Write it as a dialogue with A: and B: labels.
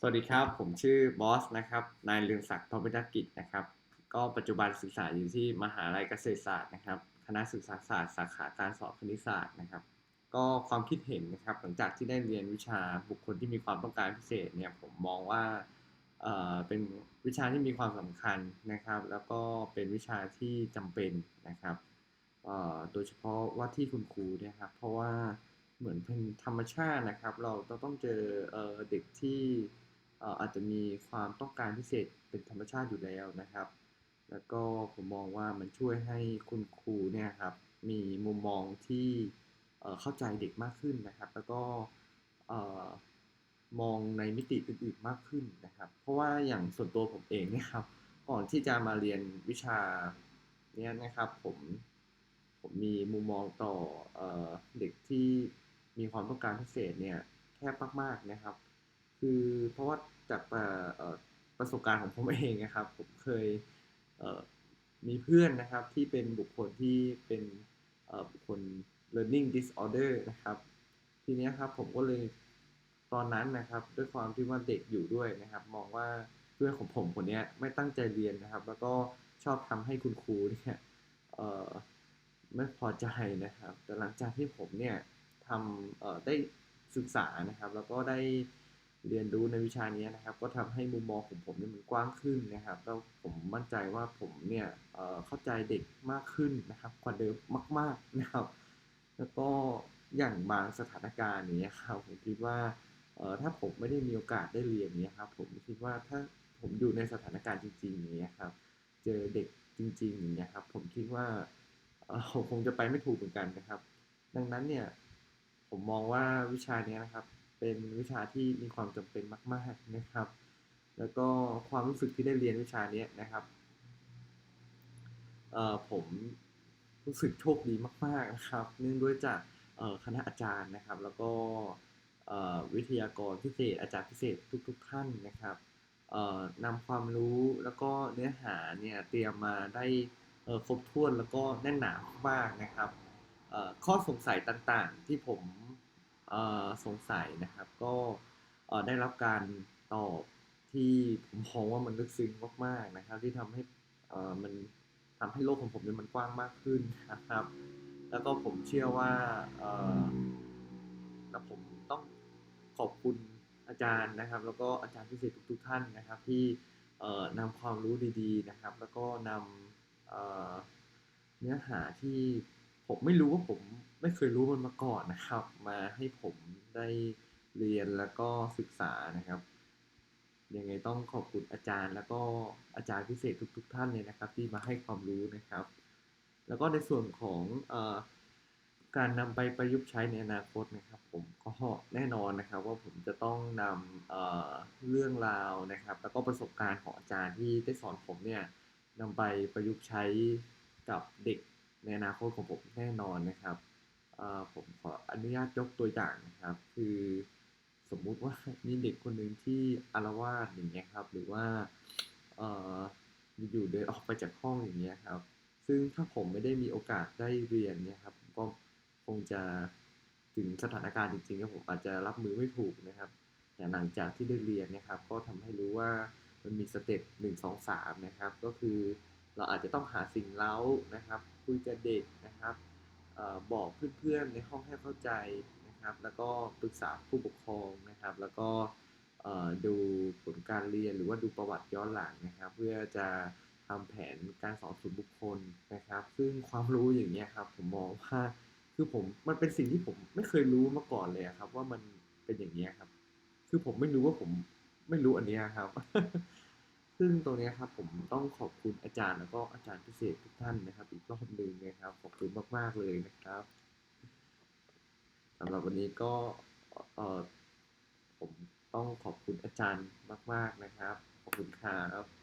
A: สวัสดีครับ ผมชื่อบอสนะครับ นายเรืองศักดิ์ทองพิทักษ์กิจนะครับ ก็ปัจจุบันศึกษาอยู่ที่มหาลัยเกษตรศาสตร์นะครับ คณะศึกษาศาสตร์สาขาการสอนคณิตศาสตร์นะครับ ก็ความคิดเห็นนะครับ หลังจากที่ได้เรียนวิชาบุคคลที่มีความต้องการพิเศษเนี่ย ผมมองว่าเอ่อเป็นวิชาที่มีความสำคัญนะครับ แล้วก็เป็นวิชาที่จำเป็นนะครับเอ่อโดยเฉพาะว่าที่คุณครูเนี่ยครับ เพราะว่าเหมือนเป็นธรรมชาตินะครับ เราต้องเจอเอ่อเด็กที่ อาจจะมีความต้องการพิเศษเป็นธรรมชาติอยู่แล้วนะครับ แล้วก็ผมมองว่ามันช่วยให้คุณครูเนี่ยครับมีมุมมองที่เข้าใจเด็กมากขึ้นนะครับ แล้วก็มองในมิติอื่นๆมากขึ้นนะครับ เพราะว่าอย่างส่วนตัวผมเองเนี่ยครับ ก่อนที่จะมาเรียนวิชาเนี่ยนะครับผมผมมีมุมมองต่อเอ่อเด็กที่มีความต้องการพิเศษเนี่ยแคบมากๆนะครับ คือเพราะว่าจากประสบการณ์ของผมเองนะครับ ผมเคยเมีเพื่อนนะครับที่เป็นบุคคลที่เป็นบุคคล learning disorder นะครับ ทีนี้ครับผมก็เลยตอนนั้นนะครับ ด้วยความที่ว่าเด็กอยู่ด้วยนะครับ มองว่าเพื่อนของผมคนนี้ไม่ตั้งใจเรียนนะครับ แล้วก็ชอบทำให้คุณครูเนี่ยไม่พอใจนะครับ แต่หลังจากที่ผมเนี่ยทำได้ศึกษานะครับ แล้วก็ได้ เรียนรู้ในวิชานี้นะครับ ก็ทำให้มุมมองของผมเนี่ยมันกว้างขึ้นนะครับ แล้วผมมั่นใจว่าผมเนี่ยเเข้าใจเด็กมากขึ้นนะครับ กว่าเดิมมาก ๆนะครับ แล้วก็อย่างบางสถานการณ์อย่างเนี้ยครับผมคิดว่าถ้าผมไม่ได้มีโอกาสได้เรียนเนี้ยครับผมคิดว่าถ้าผมอยู่ในสถานการณ์จริงๆอย่างเงี้ยครับ เจอเด็กจริงๆอย่างเงี้ยครับ ผมคิดว่าผมคงจะไปไม่ถูกเหมือนกันนะครับ ดังนั้นเนี่ยผมมองว่าวิชานี้นะครับ เป็นวิชาที่มีความจำเป็นมาก ๆนะครับ แล้วก็ความรู้สึกที่ได้เรียนวิชานี้นะครับผมรู้สึกโชคดีมาก ๆนะครับ เนื่องด้วยจากคณะอาจารย์นะครับ แล้วก็วิทยากรพิเศษ อาจารย์พิเศษทุก ๆ ท่านนะครับนำความรู้แล้วก็เนื้อหาเนี่ยเตรียมมาได้ครบถ้วนแล้วก็แน่นหนามากๆนะครับข้อสงสัยต่างๆที่ผม สงสัยนะครับ ก็ได้รับการตอบที่ผมมองว่ามันลึกซึ้งมากๆนะครับ ที่ทำให้มันทำให้โลกของผมเนี่ยมันกว้างมากขึ้นนะครับ แล้วก็ผมเชื่อว่าเอ่อแล้วผมต้องขอบคุณอาจารย์นะครับ แล้วก็อาจารย์พิเศษทุกๆท่านนะครับ ที่นำความรู้ดีๆนะครับ แล้วก็นำเนื้อหาที่ ผมไม่รู้ว่าผมไม่เคยรู้มันมาก่อนนะครับ มาให้ผมได้เรียนแล้วก็ศึกษานะครับยังไงต้องขอบคุณอาจารย์ แล้วก็อาจารย์พิเศษทุกๆท่านเลยนะครับ ที่มาให้ความรู้นะครับ แล้วก็ในส่วนของอการนำไปประยุกต์ใช้ในอนาคตนะครับ ผมก็แน่นอนนะครับ ว่าผมจะต้องนำเเรื่องราวนะครับ แล้วก็ประสบการณ์ของอาจารย์ที่ได้สอนผมเนี่ยนำไปประยุกต์ใช้กับเด็ก ในอนาคตของผมแน่นอนนะครับผมขออนุญาตยกตัวอย่างนะครับ คือสมมุติว่ามีเด็กคนหนึ่งที่อาละวาดอย่างเงี้ยครับ หรือว่าอยู่เดินออกไปจากห้องอย่างเงี้ยครับ ซึ่งถ้าผมไม่ได้มีโอกาสได้เรียนเนี่ยครับก็คงจะถึงสถานการณ์จริงๆแล้วผมอาจจะรับมือไม่ถูกนะครับแต่หลังจากที่ได้เรียนนะครับ ก็ทำให้รู้ว่ามันมีสเต็ปหนึ่งสองสามนะครับ ก็คือเราอาจจะต้องหาสิ่งเล้านะครับ คุยกับเด็กนะครับออบอกเพื่อนๆในห้องให้เข้าใจนะครับ แล้วก็ปรึกษาผู้ปกครองนะครับ แล้วก็ดูผลการเรียนหรือว่าดูประวัติย้อนหลังนะครับ เพื่อจะทำแผนการสอนส่วนบุคคลนะครับ ซึ่งความรู้อย่างเงี้ยครับผมมองว่าคือผมมันเป็นสิ่งที่ผมไม่เคยรู้มาก่อนเลยครับ ว่ามันเป็นอย่างเงี้ยครับ คือผมไม่รู้ว่าผมไม่รู้อันเนี้ยครับ ซึ่งตรงนี้ครับผมต้องขอบคุณอาจารย์แล้วก็อาจารย์พิเศษทุกท่านนะครับ อีกรอบหนึ่งนะครับ ขอบคุณมากๆเลยนะครับสำหรับวันนี้ก็เอ่อผมต้องขอบคุณอาจารย์มาก ๆนะครับ ขอบคุณครับ